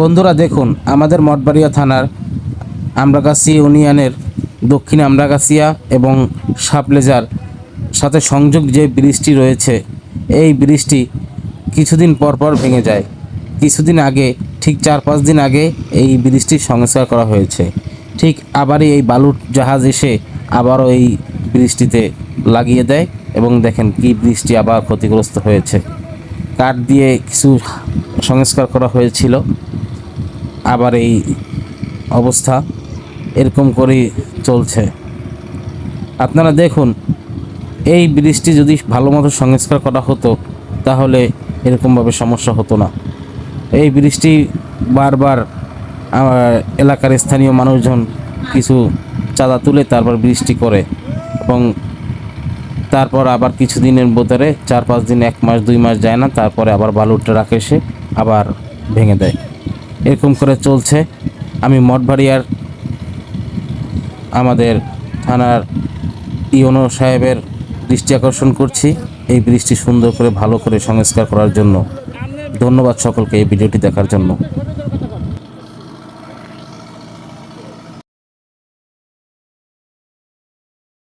বন্ধুরা দেখুন, আমাদের মঠবাড়িয়া থানার আমরাগাছি ইউনিয়নের দক্ষিণ আমরাগাছিয়া এবং সাপলেজার সাথে সংযোগ যে ব্রিজটি রয়েছে, এই ব্রিজটি কিছুদিন পর পর ভেঙে যায়। কিছুদিন আগে, ঠিক চার পাঁচ দিন আগে এই ব্রিজটি সংস্কার করা হয়েছে। ঠিক আবারই এই বালুর জাহাজ এসে আবারও এই ব্রিজটিতে লাগিয়ে দেয় এবং দেখেন কি ব্রিজটি আবার ক্ষতিগ্রস্ত হয়েছে। কাঠ দিয়ে কিছু সংস্কার করা হয়েছিল। আবার এই অবস্থা এরকম করেই চলছে। আপনারা দেখুন, এই ব্রিজটি যদি ভালো মতো সংস্কার করা হতো, তাহলে এরকমভাবে সমস্যা হতো না। এই ব্রিজটি বারবার এলাকার স্থানীয় মানুষজন কিছু চাঁদা তুলে তারপর বৃষ্টি করে এবং তারপর আবার কিছুদিনের ভেতরে চার পাঁচ দিন, এক মাস, দুই মাস যায় না, তারপরে আবার বালুর ট্রাক এসে আবার ভেঙে দেয়। এরকম করে চলছে। আমি মঠবাড়িয়ার আমাদের থানার ইওনো সাহেবের দৃষ্টি আকর্ষণ করছি। এই ব্রিজটি সুন্দর করে, ভালো করে সংস্কার করার জন্য। ধন্যবাদ সকলকে এই ভিডিওটি দেখার জন্য।